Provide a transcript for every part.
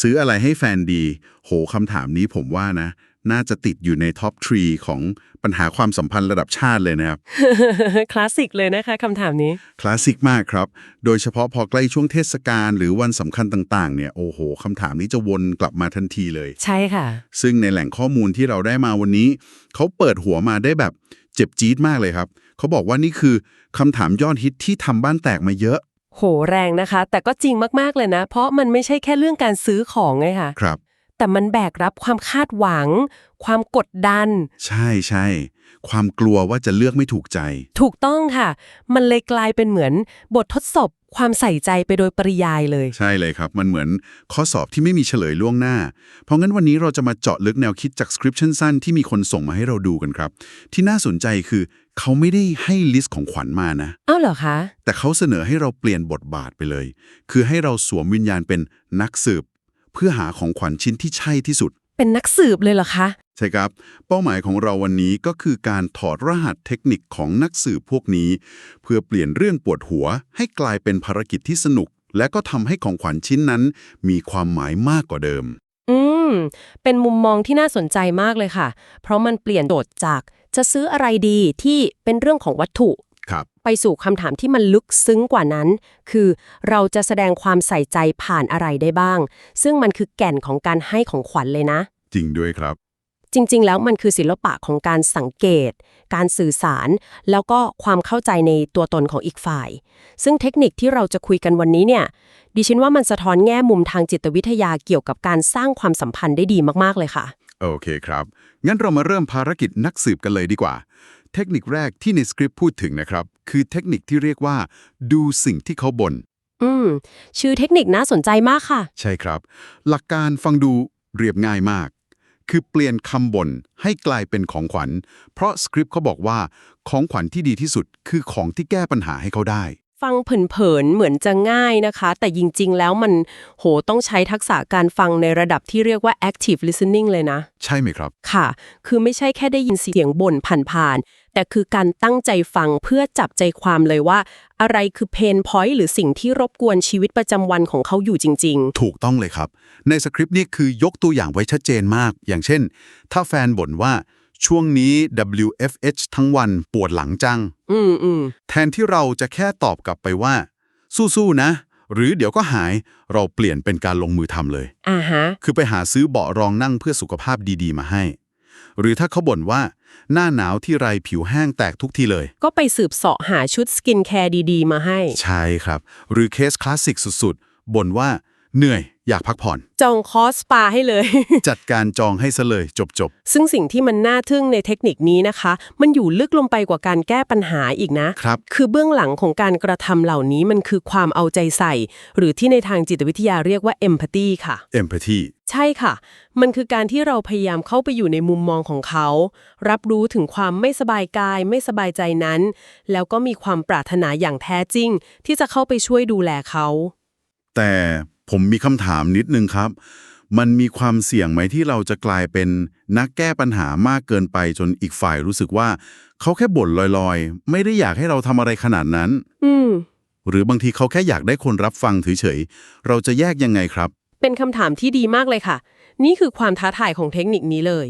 ซื้ออะไรให้แฟนดี โหคำถามนี้ผมว่านะ น่าจะติดอยู่ในท็อปทรีของปัญหาความสัมพันธ์ระดับชาติเลยนะครับ คลาสสิกเลยนะคะคำถามนี้ คลาสสิกมากครับ โดยเฉพาะพอใกล้ช่วงเทศกาลหรือวันสำคัญต่างๆ เนี่ย โอ้โหคำถามนี้จะวนกลับมาทันทีเลย ใช่ค่ะ ซึ่งในแหล่งข้อมูลที่เราได้มาวันนี้ เขาเปิดหัวมาได้แบบเจ็บจี๊ดมากเลยครับ เขาบอกว่านี่คือคำถามยอดฮิตที่ทำบ้านแตกมาเยอะ โหแรงนะคะ แต่ก็จริงมากๆเลยนะ เพราะมันไม่ใช่แค่เรื่องการซื้อของไงค่ะ ครับ แต่มันแบกรับความคาดหวัง ความกดดัน ใช่ใช่ความกลัวว่าจะเลือกไม่ถูกใจ ถูกต้องค่ะ มันเลยกลายเป็นเหมือนบททดสอบ ความใส่ใจไปโดยปริยายเลย ใช่เลยครับ มันเหมือนข้อสอบที่ไม่มีเฉลยล่วงหน้า เพราะงั้นวันนี้เราจะมาเจาะลึกแนวคิดจากสคริปชั่นสั้นที่มีคนส่งมาให้เราดูกันครับ ที่น่าสนใจคือเขาไม่ได้ให้ลิสต์ของขวัญมานะอ้าวเหรอคะ แต่เขาเสนอให้เราเปลี่ยนบทบาทไปเลย คือให้เราสวมวิญญาณเป็นนักสืบ เพื่อหาของขวัญชิ้นที่ใช่ที่สุด เป็นนักสืบเลยเหรอคะ ใช่ครับ เป้าหมายของเราวันนี้ก็คือการถอดรหัสเทคนิคของนักสืบพวกนี้ เพื่อเปลี่ยนเรื่องปวดหัว ให้กลายเป็นภารกิจที่สนุก และก็ทำให้ของขวัญชิ้นนั้น มีความหมายมากกว่าเดิม อืม เป็นมุมมองที่น่าสนใจมากเลยค่ะ เพราะมันเปลี่ยนโจทย์จากจะซื้ออะไรดีที่เป็นเรื่องของวัตถุครับไปสู่คำถามที่มันลึกซึ้งกว่านั้น คือเราจะแสดงความใส่ใจผ่านอะไรได้บ้าง ซึ่งมันคือแก่นของการให้ของขวัญเลยนะ จริงด้วยครับ จริง ๆ แล้วมันคือศิลปะของการสังเกต การสื่อสาร แล้วก็ความเข้าใจในตัวตนของอีกฝ่าย ซึ่งเทคนิคที่เราจะคุยกันวันนี้เนี่ย ดิฉันว่ามันสะท้อนแง่มุมทางจิตวิทยาเกี่ยวกับการสร้างความสัมพันธ์ได้ดีมากๆเลยค่ะ โอเคครับ งั้นเรามาเริ่มภารกิจนักสืบกันเลยดีกว่า เทคนิคแรกที่ในสคริปต์พูดถึงนะครับ คือเทคนิคที่เรียกว่า ดูสิ่งที่เขาบ่น อืม ชื่อเทคนิคน่าสนใจมากค่ะ ใช่ครับ หลักการฟังดูเรียบง่ายมาก คือเปลี่ยนคำบ่นให้กลายเป็นของขวัญ เพราะสคริปต์เขาบอกว่าของขวัญที่ดีที่สุดคือของที่แก้ปัญหาให้เขาได้ ฟังเผินๆเหมือนจะง่ายนะคะ แต่จริง ๆ แล้วมันโหต้องใช้ทักษะการฟังในระดับที่เรียกว่า active listening เลยนะ ใช่ไหมครับ ค่ะ คือไม่ใช่แค่ได้ยินเสียงบ่นผ่านๆ แต่คือการตั้งใจฟังเพื่อจับใจความเลยว่า อะไรคือเพนพอยต์หรือสิ่งที่รบกวนชีวิตประจำวันของเขาอยู่จริงถูกต้องเลยครับ ในสคริปต์นี่คือยกตัวอย่างไว้ชัดเจนมาก อย่างเช่น ถ้าแฟนบ่นว่าช่วงนี้ WFH ทั้งวันปวดหลังจังๆอืมอืมแทนที่เราจะแค่ตอบกลับไปว่า สู้ๆนะ หรือเดี๋ยวก็หายเราเปลี่ยนเป็นการลงมือทำเลย อ่าฮะ คือไปหาซื้อเบาะรองนั่งเพื่อสุขภาพดีๆ มาให้ หรือถ้าเขาบ่นว่า หน้าหนาวที่ไรผิวแห้งแตกทุกทีเลย ก็ไปสืบเสาะหาชุดสกินแคร์ดี ๆ มาให้ ใช่ครับ หรือเคสคลาสสิกสุดๆบ่นว่า เหนื่อย อยากพักผ่อน จองคอร์สสปาให้เลย จัดการจองให้ซะเลยจบซึ่งสิ่งที่มันน่าทึ่งในเทคนิคนี้นะคะ มันอยู่ลึกลงไปกว่าการแก้ปัญหาอีกนะๆครับ คือเบื้องหลังของการกระทำเหล่านี้มันคือความเอาใจใส่ หรือที่ในทางจิตวิทยาเรียกว่า empathy ค่ะ empathy ใช่ค่ะ มันคือการที่เราพยายามเข้าไปอยู่ในมุมมองของเขา รับรู้ถึงความไม่สบายกาย ไม่สบายใจนั้น แล้วก็มีความปรารถนาอย่างแท้จริง ที่จะเข้าไปช่วยดูแลเขา แต่ ผมมีคำถามนิดนึงครับ มันมีความเสี่ยงไหมที่เราจะกลายเป็นนักแก้ปัญหามากเกินไปจนอีกฝ่ายรู้สึกว่า เขาแค่บ่นลอยๆ ไม่ได้อยากให้เราทำอะไรขนาดนั้น อืม หรือบางทีเขาแค่อยากได้คนรับฟังเฉยๆเราจะแยกยังไงครับ เป็นคำถามที่ดีมากเลยค่ะ นี่คือความท้าทายของเทคนิคนี้เลย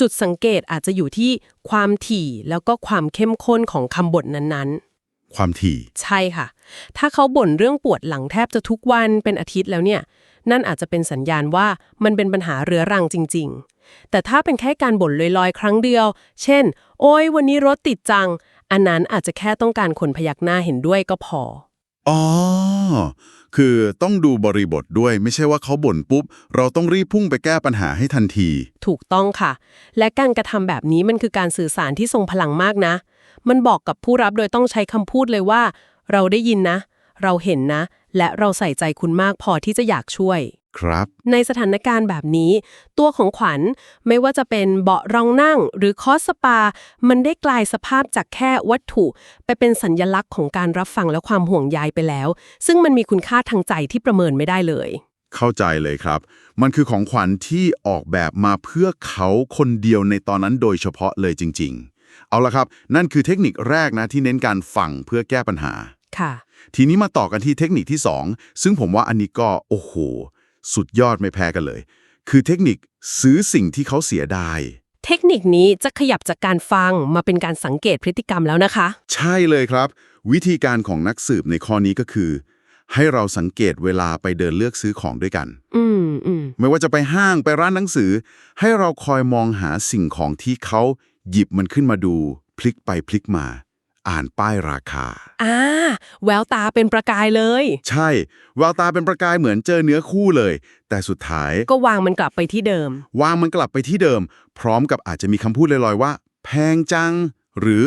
จุดสังเกตอาจจะอยู่ที่ความถี่แล้วก็ความเข้มข้นของคำบ่นนั้นๆ ความถี่ ใช่ค่ะ ถ้าเขาบ่นเรื่องปวดหลังแทบจะทุกวันเป็นอาทิตย์แล้วเนี่ย นั่นอาจจะเป็นสัญญาณว่ามันเป็นปัญหาเรื้อรังจริง ๆ แต่ถ้าเป็นแค่การบ่นลอยๆ ครั้งเดียว เช่น โอ้ยวันนี้รถติดจัง อันนั้นอาจจะแค่ต้องการคนพยักหน้าเห็นด้วยก็พอ อ๋อ คือต้องดูบริบทด้วยไม่ใช่ว่าเขาบ่นปุ๊บ เราต้องรีบพุ่งไปแก้ปัญหาให้ทันที ถูกต้องค่ะ และการกระทำแบบนี้มันคือการสื่อสารที่ทรงพลังมากนะ มันบอกกับผู้รับโดยต้องใช้คำพูดเลยว่า เราได้ยินนะ เราเห็นนะ และเราใส่ใจคุณมากพอที่จะอยากช่วย ครับ ในสถานการณ์แบบนี้ ตัวของขวัญไม่ว่าจะเป็นเบาะรองนั่งหรือคอร์สสปา มันได้กลายสภาพจากแค่วัตถุ ไปเป็นสัญญลักษณ์ของการรับฟังและความห่วงใยไปแล้ว ซึ่งมันมีคุณค่าทางใจที่ประเมินไม่ได้เลย เข้าใจเลยครับ มันคือของขวัญที่ออกแบบมาเพื่อเขาคนเดียวในตอนนั้นโดยเฉพาะเลยจริง ๆ เอาละครับ นั่นคือเทคนิคแรกนะที่เน้นการฟังเพื่อแก้ปัญหาค่ะ ทีนี้มาต่อกันที่เทคนิคที่ 2 ซึ่งผมว่าอันนี้ก็โอ้โห สุดยอดไม่แพ้กันเลย คือเทคนิคซื้อสิ่งที่เขาเสียดาย เทคนิคนี้จะขยับจากการฟังมาเป็นการสังเกตพฤติกรรมแล้วนะคะ ใช่เลยครับ วิธีการของนักสืบในข้อนี้ก็คือ ให้เราสังเกตเวลาไปเดินเลือกซื้อของด้วยกัน อืมอืมไม่ว่าจะไปห้างไปร้านหนังสือ ให้เราคอยมองหาสิ่งของที่เขาหยิบมันขึ้นมาดู พลิกไปพลิกมา อ่านป้ายราคา อ่า แววตาเป็นประกายเลย ใช่ แววตาเป็นประกายเหมือนเจอเนื้อคู่เลย แต่สุดท้ายก็วางมันกลับไปที่เดิม วางมันกลับไปที่เดิม พร้อมกับอาจจะมีคำพูดลอยๆว่า แพงจัง หรือ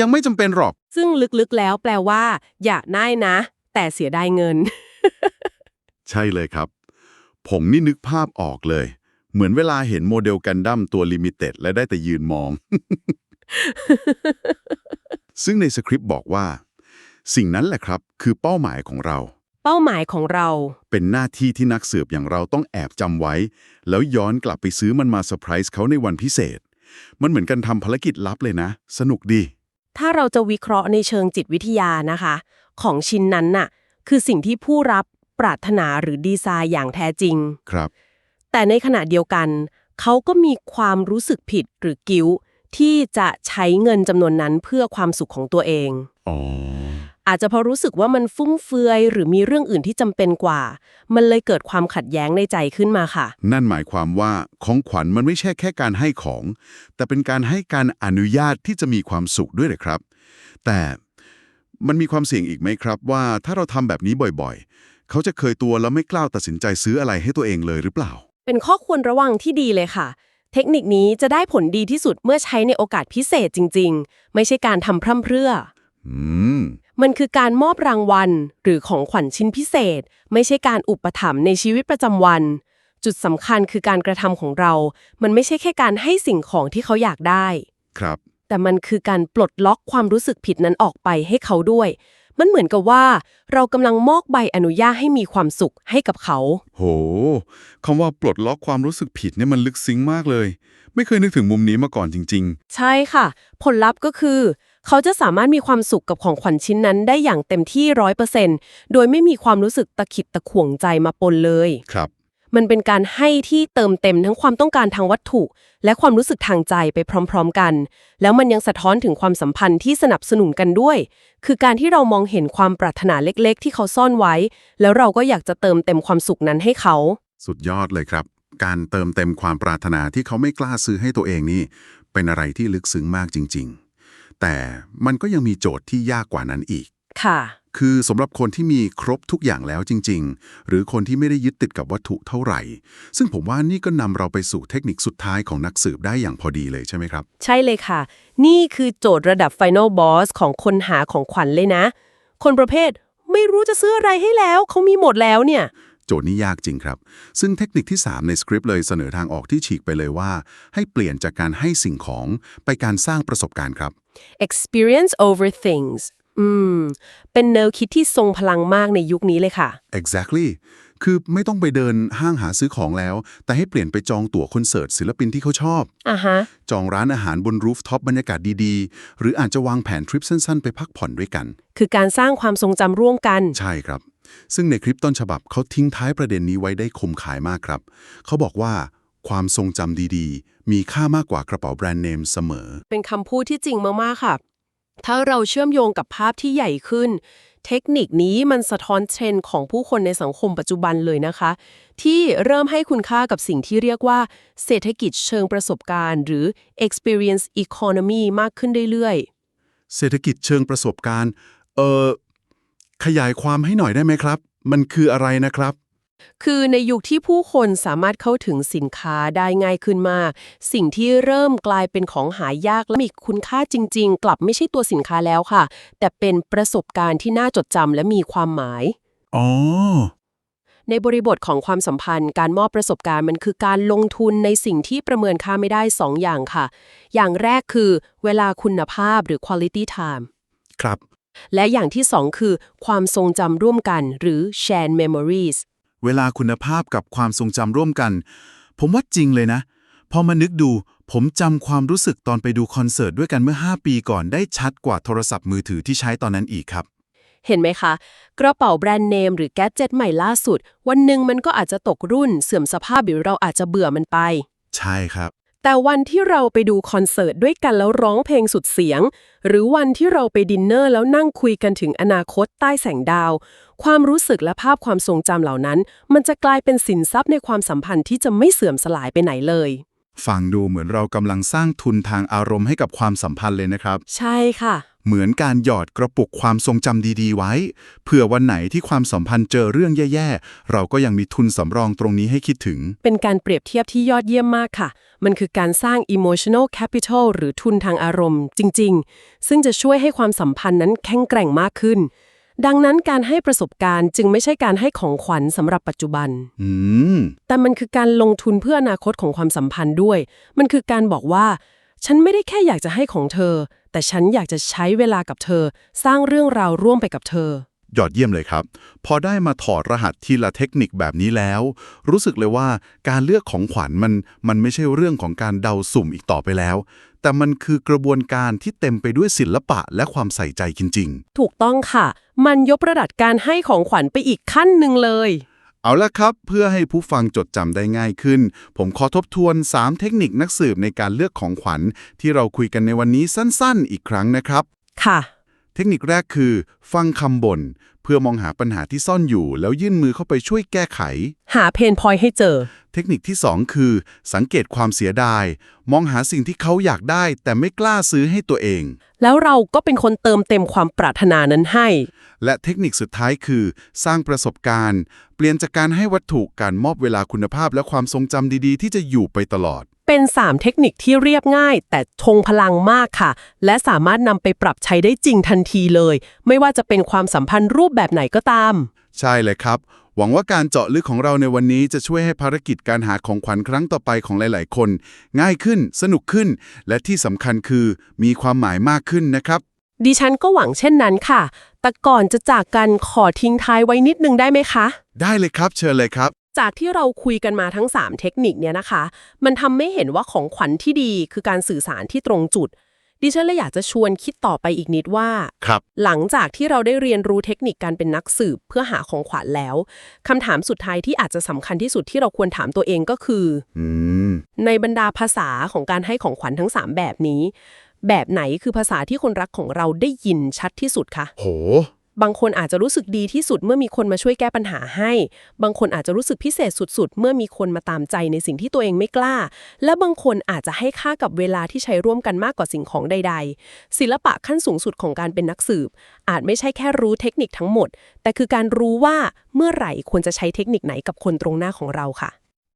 ยังไม่จำเป็นหรอก ซึ่งลึกๆแล้วแปลว่า อยากได้นะ แต่เสียดายเงิน ใช่เลยครับ ผมนี่นึกภาพออกเลย เหมือนเวลาเห็นโมเดลกันดั้มตัวลิมิเต็ดและได้แต่ยืนมอง ซึ่งในสคริปต์บอกว่า สิ่งนั้นแหละครับคือเป้าหมายของเรา เป้าหมายของเรา เป็นหน้าที่ที่นักสืบอย่างเราต้องแอบจำไว้ แล้วย้อนกลับไปซื้อมันมาเซอร์ไพรส์เขาในวันพิเศษ มันเหมือนกันทำภารกิจลับเลยนะ สนุกดี ถ้าเราจะวิเคราะห์ในเชิงจิตวิทยานะคะ ของชิ้นนั้นน่ะ คือสิ่งที่ผู้รับปรารถนาหรือดีไซน์อย่างแท้จริง ครับ แต่ในขณะเดียวกัน เขาก็มีความรู้สึกผิดหรือกิ้ว ที่จะใช้เงินจำนวนนั้นเพื่อความสุขของตัวเองอ๋ออาจจะเพราะรู้สึกว่ามันฟุ่มเฟือยหรือมีเรื่องอื่นที่จำเป็นกว่า มันเลยเกิดความขัดแย้งในใจขึ้นมาค่ะ นั่นหมายความว่าของขวัญมันไม่ใช่แค่การให้ของ แต่เป็นการให้การอนุญาตที่จะมีความสุขด้วยเลยครับ แต่มันมีความเสี่ยงอีกไหมครับ ว่าถ้าเราทำแบบนี้บ่อยๆ เขาจะเคยตัวแล้วไม่กล้าตัดสินใจซื้ออะไรให้ตัวเองเลยหรือเปล่า เป็นข้อควรระวังที่ดีเลยค่ะ เทคนิคนี้จะได้ผลดีที่สุดเมื่อใช้ในโอกาสพิเศษจริง ๆ ไม่ใช่การทำพร่ำเพรื่อ อืม มันคือการมอบรางวัล หรือของขวัญชิ้นพิเศษ ไม่ใช่การอุปถัมภ์ในชีวิตประจำวัน จุดสำคัญคือการกระทำของเรา มันไม่ใช่แค่การให้สิ่งของที่เขาอยากได้ ครับ แต่มันคือการปลดล็อกความรู้สึกผิดนั้นออกไปให้เขาด้วย มันเหมือนกับว่า เรากำลังมอบใบอนุญาตให้มีความสุขให้กับเขา โหคำว่าปลดล็อกความรู้สึกผิดเนี่ยมันลึกซึ้งมากเลย ไม่เคยนึกถึงมุมนี้มาก่อนจริง ใช่ค่ะ ผลลัพธ์ก็คือ เขาจะสามารถมีความสุขกับของขวัญชิ้นนั้นได้อย่างเต็มที่ร้อยเปอร์เซนโดยไม่มีความรู้สึกตะขิดตะขวงใจมาปนเลย ๆ ครับ มันเป็นการให้ที่เติมเต็มทั้งความต้องการทางวัตถุ และความรู้สึกทางใจไปพร้อมๆกัน แล้วมันยังสะท้อนถึงความสัมพันธ์ที่สนับสนุนกันด้วย คือการที่เรามองเห็นความปรารถนาเล็กๆ ที่เขาซ่อนไว้ แล้วเราก็อยากจะเติมเต็มความสุขนั้นให้เขา สุดยอดเลยครับ การเติมเต็มความปรารถนาที่เขาไม่กล้าซื้อให้ตัวเองนี่ เป็นอะไรที่ลึกซึ้งมากจริง ๆ แต่มันก็ยังมีโจทย์ที่ยากกว่านั้นอีก ค่ะ คือสำหรับคนที่มีครบทุกอย่างแล้วจริง ๆ หรือคนที่ไม่ได้ยึดติดกับวัตถุเท่าไหร่ ซึ่งผมว่านี่ก็นำเราไปสู่เทคนิคสุดท้ายของนักสืบได้อย่างพอดีเลยใช่ไหมครับ ใช่เลยค่ะ นี่คือโจทย์ระดับ Final Boss ของคนหาของขวัญเลยนะ คนประเภทไม่รู้จะซื้ออะไรให้แล้วเขามีหมดแล้วเนี่ยโจทย์นี้ยากจริงครับ ซึ่งเทคนิคที่ 3 ในสคริปต์เลยเสนอทางออกที่ฉีกไปเลยว่า ให้เปลี่ยนจากการให้สิ่งของไปการสร้างประสบการณ์ครับ experience over things อืม เป็นแนวคิดที่ทรงพลังมากในยุคนี้เลยค่ะ exactly คือไม่ต้องไปเดินห้างหาซื้อของแล้ว แต่ให้เปลี่ยนไปจองตั๋วคอนเสิร์ตศิลปินที่เขาชอบ อะฮะ จองร้านอาหารบนรูฟท็อปบรรยากาศดีๆ หรืออาจจะวางแผนทริปสั้นๆ ไปพักผ่อนด้วยกัน คือการสร้างความทรงจำร่วมกัน ใช่ครับ ซึ่งในคลิปต้นฉบับเขาทิ้งท้ายประเด็นนี้ไว้ได้คมขายมากครับ เขาบอกว่าความทรงจำดีๆ มีค่ามากกว่ากระเป๋าแบรนด์เนมเสมอ เป็นคำพูดที่จริงมากๆค่ะ ถ้าเราเชื่อมโยงกับภาพที่ใหญ่ขึ้น เทคนิคนี้มันสะท้อนเทรนด์ของผู้คนในสังคมปัจจุบันเลยนะคะ ที่เริ่มให้คุณค่ากับสิ่งที่เรียกว่า เศรษฐกิจเชิงประสบการณ์ หรือ experience economy มากขึ้นเรื่อยๆ เศรษฐกิจเชิงประสบการณ์ เออขยายความให้หน่อยได้ไหมครับ มันคืออะไรนะครับ คือในยุคที่ผู้คนสามารถเข้าถึงสินค้าได้ง่ายขึ้นมาก สิ่งที่เริ่มกลายเป็นของหายากและมีคุณค่าจริง ๆ กลับไม่ใช่ตัวสินค้าแล้วค่ะ แต่เป็นประสบการณ์ที่น่าจดจำและมีความหมาย อ๋อ ในบริบทของความสัมพันธ์ การมอบประสบการณ์มันคือการลงทุนในสิ่งที่ประเมินค่าไม่ได้2อย่างค่ะ อย่างแรกคือเวลาคุณภาพหรือ quality time ครับ และอย่างที่2คือความทรงจำร่วมกันหรือ shared memories เวลาคุณภาพกับความทรงจำร่วมกัน ผมว่าจริงเลยนะพอมานึกดู ผมจำความรู้สึกตอนไปดูคอนเสิร์ตด้วยกันเมื่อ 5 ปีก่อนได้ชัดกว่าโทรศัพท์มือถือที่ใช้ตอนนั้นอีกครับ เห็นไหมคะ กระเป๋าแบรนด์เนมหรือแกดเจ็ตใหม่ล่าสุด วันหนึ่งมันก็อาจจะตกรุ่นเสื่อมสภาพหรือเราอาจจะเบื่อมันไป ใช่ครับ แต่วันที่เราไปดูคอนเสิร์ตด้วยกันแล้วร้องเพลงสุดเสียง หรือวันที่เราไปดินเนอร์แล้วนั่งคุยกันถึงอนาคตใต้แสงดาว ความรู้สึกและภาพความทรงจำเหล่านั้น มันจะกลายเป็นสินทรัพย์ในความสัมพันธ์ที่จะไม่เสื่อมสลายไปไหนเลย ฟังดูเหมือนเรากำลังสร้างทุนทางอารมณ์ให้กับความสัมพันธ์เลยนะครับ ใช่ค่ะ เหมือนการหยอดกระปุกความทรงจำดีๆ ไว้ เผื่อวันไหนที่ความสัมพันธ์เจอเรื่องแย่ๆ เราก็ยังมีทุนสำรองตรงนี้ให้คิดถึง เป็นการเปรียบเทียบที่ยอดเยี่ยมมากค่ะ มันคือการสร้าง emotional capital หรือทุนทางอารมณ์ จริง ๆ ซึ่งจะช่วยให้ความสัมพันธ์นั้นแข็งแกร่งมากขึ้น ดังนั้นการให้ประสบการณ์จึงไม่ใช่การให้ของขวัญสำหรับปัจจุบัน อืม แต่มันคือการลงทุนเพื่ออนาคตของความสัมพันธ์ด้วย มันคือการบอกว่า ฉันไม่ได้แค่อยากจะให้ของเธอ แต่ฉันอยากจะใช้เวลากับเธอ สร้างเรื่องราวร่วมไปกับเธอ ยอดเยี่ยมเลยครับ พอได้มาถอดรหัสทีละเทคนิคแบบนี้แล้ว รู้สึกเลยว่าการเลือกของขวัญมันมันไม่ใช่เรื่องของการเดาสุ่มอีกต่อไปแล้ว แต่มันคือกระบวนการที่เต็มไปด้วยศิลปะและความใส่ใจจริงถูกต้องค่ะ มันยกระดับการให้ของขวัญไปอีกขั้นหนึ่งเลยๆเอาละครับ เพื่อให้ผู้ฟังจดจำได้ง่ายขึ้น ผมขอทบทวน 3 เทคนิคนักสืบในการเลือกของขวัญที่เราคุยกันในวันนี้สั้นๆ อีกครั้งนะครับ ค่ะ เทคนิคแรกคือ ฟังคำบ่นเพื่อมองหาปัญหาที่ซ่อนอยู่ แล้วยื่นมือเข้าไปช่วยแก้ไข หาเพนพอยให้เจอ เทคนิคที่ 2 คือ สังเกตความเสียดาย มองหาสิ่งที่เขาอยากได้ แต่ไม่กล้าซื้อให้ตัวเอง แล้วเราก็เป็นคนเติมเต็มความปรารถนานั้นให้ และเทคนิคสุดท้ายคือ สร้างประสบการณ์ เปลี่ยนจากการให้วัตถุการมอบเวลาคุณภาพ และความทรงจำดีๆ ที่จะอยู่ไปตลอด เป็น 3 เทคนิคที่เรียบง่าย แต่ทงพลังมากค่ะ และสามารถนำไปปรับใช้ได้จริงทันทีเลย ไม่ว่าจะเป็นความสัมพันธ์รูปแบบไหนก็ตาม ใช่เลยครับ หวังว่าการเจาะลึกของเราในวันนี้จะช่วยให้ภารกิจการหาของขวัญครั้งต่อไปของหลาย ๆ คน ง่ายขึ้น สนุกขึ้น และที่สำคัญคือมีความหมายมากขึ้นนะครับ ดิฉันก็หวังเช่นนั้นค่ะ แต่ก่อนจะจากกันขอทิ้งท้ายไว้นิดนึงได้ไหมคะ ได้เลยครับ เชิญเลยครับ จากที่เราคุยกันมาทั้ง 3 เทคนิคเนี่ยนะคะ มันทำให้เห็นว่าของขวัญที่ดีคือการสื่อสารที่ตรงจุด ดิฉันเลยอยากจะชวนคิดต่อไปอีกนิดว่า ครับ หลังจากที่เราได้เรียนรู้เทคนิคการเป็นนักสืบเพื่อหาของขวัญแล้วคำถามสุดท้ายที่อาจจะสำคัญที่สุดที่เราควรถามตัวเองก็คือ อืม ในบรรดาภาษาของการให้ของขวัญทั้ง 3 แบบนี้ แบบไหนคือภาษาที่คนรักของเราได้ยินชัดที่สุดคะ โห บางคนอาจจะรู้สึกดีที่สุดเมื่อมีคนมาช่วยแก้ปัญหาให้ บางคนอาจจะรู้สึกพิเศษสุด ๆ เมื่อมีคนมาตามใจในสิ่งที่ตัวเองไม่กล้า และบางคนอาจจะให้ค่ากับเวลาที่ใช้ร่วมกันมากกว่าสิ่งของใด ๆ ศิลปะขั้นสูงสุดของการเป็นนักสืบ อาจไม่ใช่แค่รู้เทคนิคทั้งหมด แต่คือการรู้ว่าเมื่อไหร่ควรจะใช้เทคนิคไหนกับคนตรงหน้าของเราค่ะ